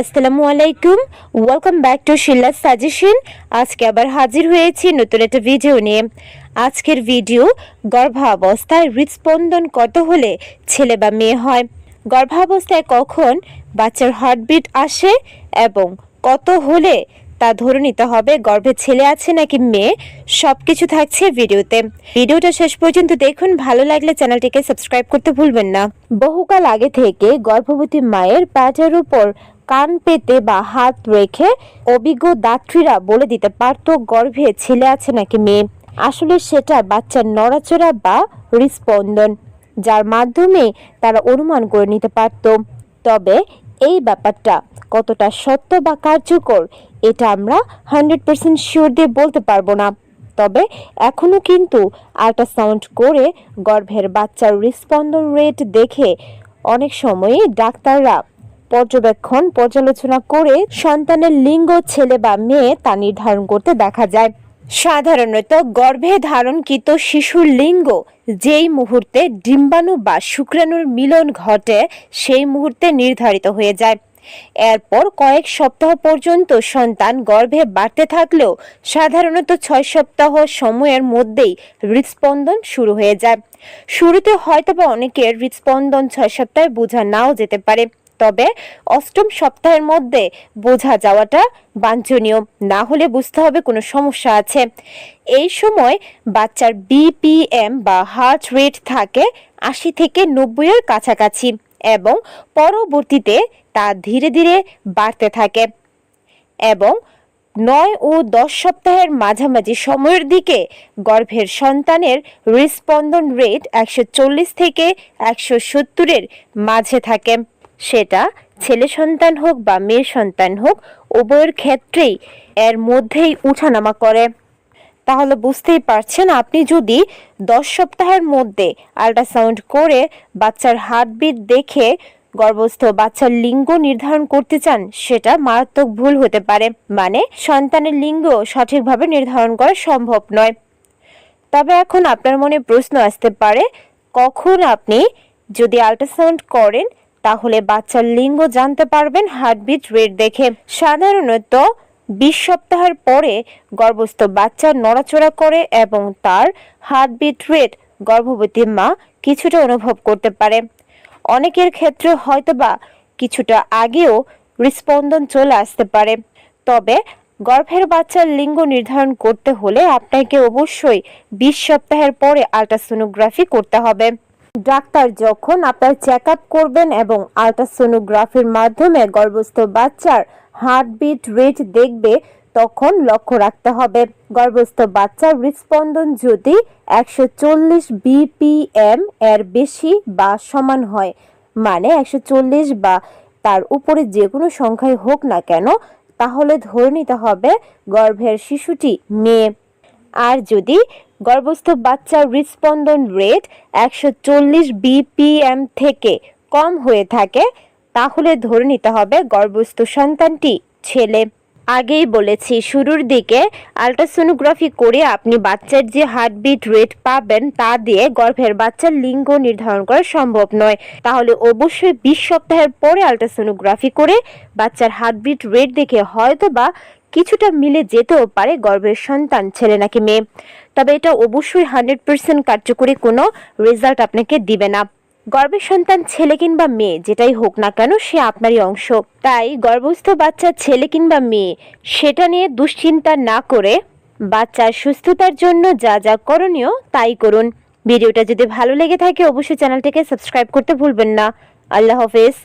আসসালামু আলাইকুম welcome back to শিল্লা সাজেশন আজকে আবার হাজির হয়েছি নতুন একটা ভিডিও নিয়ে। আজকের ভিডিও গর্ভাবস্থায় হৃদস্পন্দন কত হলে ছেলে বা মেয়ে হয়? গর্ভাবস্থায় কখন বাচ্চার হার্টবিট আসে এবং কত হলে তা ধরে নিতে হবে? গর্ভে ছেলে আছে নাকি মেয়ে? সব কিছু থাকছে ভিডিওতে ভিডিওটা শেষ পর্যন্ত দেখুন। ভালো লাগলে চ্যানেলটিকে সাবস্ক্রাইব করতে ভুলবেন না। বহুকাল আগে থেকে গর্ভবতী মায়ের প্যাটের উপর কান পেতে বা হাত রেখে অভিজ্ঞ দাত্রীরা বলে দিতে পারতো, গর্ভে ছেলে আছে নাকি মেয়ে? আসলে সেটা বাচ্চার নড়াচড়া বা হৃস্পন্দন, যার মাধ্যমে তারা অনুমান করে নিতে পারত। তবে এই ব্যাপারটা কতটা সত্য বা কার্যকর, এটা আমরা হান্ড্রেড পার্সেন্ট শিওর দিয়ে বলতে পারব না। তবে এখনও কিন্তু আল্ট্রাসাউন্ড করে গর্ভের বাচ্চার হৃস্পন্দন রেট দেখে অনেক সময়ে ডাক্তাররা পর্যবেক্ষণ, পর্যালোচনা করে সন্তানের লিঙ্গ, ছেলে বা মেয়ে তা নির্ধারণ করতে দেখা যায়। সাধারণত গর্ভে ধারণকৃত শিশুর লিঙ্গ, যেই মুহূর্তে ডিম্বাণু বা শুক্রাণুর মিলন ঘটে, সেই মুহূর্তে নির্ধারিত হয়ে যায়। এরপর কয়েক সপ্তাহ পর্যন্ত সন্তান গর্ভে বাড়তে থাকলেও সাধারণত ছয় সপ্তাহ সময়ের মধ্যেই হৃদস্পন্দন শুরু হয়ে যায়। শুরুতে হয়তোবা অনেকের হৃদস্পন্দন ছয় সপ্তাহে বোঝা নাও যেতে পারে। তবে অষ্টম সপ্তাহের মধ্যে বোঝা যাওয়াটা বাঞ্ছনীয়। না হলে বুঝতে হবে কোনো সমস্যা আছে। এই সময় বাচ্চার বিপিএম বা হার্ট রেট থাকে আশি থেকে নব্বইয়ের কাছাকাছি এবং পরবর্তীতে তা ধীরে ধীরে বাড়তে থাকে এবং নয় ও দশ সপ্তাহের মাঝামাঝি সময়ের দিকে গর্ভের সন্তানের হৃস্পন্দন রেট একশো চল্লিশ থেকে একশো সত্তরের মাঝে থাকে। সেটা ছেলে সন্তান হোক বা মেয়ের সন্তান হোক, উভয়ের ক্ষেত্রেই এর মধ্যেই উঠানামা করে। তাহলে বুঝতেই পারছেন আপনি যদি দশ সপ্তাহের মধ্যে আল্ট্রাসাউন্ড করে বাচ্চার হার্টবিট দেখে গর্ভস্থ বাচ্চার লিঙ্গ নির্ধারণ করতে চান, সেটা মারাত্মক ভুল হতে পারে। মানে সন্তানের লিঙ্গ সঠিকভাবে নির্ধারণ করা সম্ভব নয়। তবে এখন আপনার মনে প্রশ্ন আসতে পারে, কখন আপনি যদি আল্ট্রাসাউন্ড করেন তাহলে বাচ্চার লিঙ্গ জানতে পারবেন হার্টবিট রেট দেখে। সাধারণত বিশ সপ্তাহের পরে গর্ভস্থ বাচ্চা নড়াচড়া করে এবং তার হার্টবিট রেট গর্ভবতী মা কিছুটা অনুভব করতে পারে। অনেকের ক্ষেত্রে হয়তোবা কিছুটা আগেও হৃস্পন্দন চলে আসতে পারে। তবে গর্ভের বাচ্চার লিঙ্গ নির্ধারণ করতে হলে আপনাকে অবশ্যই বিশ সপ্তাহের পরে আল্ট্রাসোনোগ্রাফি করতে হবে। ডাক্তার যখন আপনার চেক করবেন এবং আল্ট্রাসোনোগ্রাফির মাধ্যমে গর্ভস্থ বাচ্চার হার্টবিট রেট দেখবে, তখন লক্ষ্য রাখতে হবে। গর্ভস্থ বাচ্চার হৃদস্পন্দন যদি একশো চল্লিশ বিপিএম এর বেশি বা সমান হয় মানে একশো চল্লিশ বা তার উপরে যে কোনো সংখ্যায় হোক না কেন, তাহলে ধরে নিতে হবে গর্ভের শিশুটি মেয়ে। আর যদি গর্ভস্থ বাচ্চার হৃদস্পন্দন রেট একশো চল্লিশ বিপিএম থেকে কম হয়ে থাকে, তাহলে ধরে নিতে হবে গর্ভস্থ সন্তানটি ছেলে। আগেই বলেছি, শুরুর দিকে আল্ট্রাসোনোগ্রাফি করে আপনি বাচ্চার যে হার্টবিট রেট পাবেন তা দিয়ে গর্ভের বাচ্চার লিঙ্গ নির্ধারণ করা সম্ভব নয়। তাহলে অবশ্যই বিশ সপ্তাহের পরে আল্ট্রাসোনোগ্রাফি করে বাচ্চার হার্টবিট রেট দেখে হয়তো বা কিছুটা মিলে যেতেও পারে গর্ভের সন্তান, ছেলে নাকি মেয়ে। তবে এটা অবশ্যই হান্ড্রেড পার্সেন্ট কার্যকরী কোনো রেজাল্ট আপনাকে দিবে না। গর্ভের সন্তান, ছেলে কিংবা মেয়ে, যেটাই হোক না কেন, সে আপনারই অংশ। তাই গর্ভস্থ বাচ্চা, ছেলে কিংবা মেয়ে, সেটা নিয়ে দুশ্চিন্তা না করে বাচ্চার সুস্থতার জন্য যা যা করণীয় তাই করুন। ভিডিওটা যদি ভালো লেগে থাকে, অবশ্যই চ্যানেলটিকে সাবস্ক্রাইব করতে ভুলবেন না। আল্লাহ হাফেজ।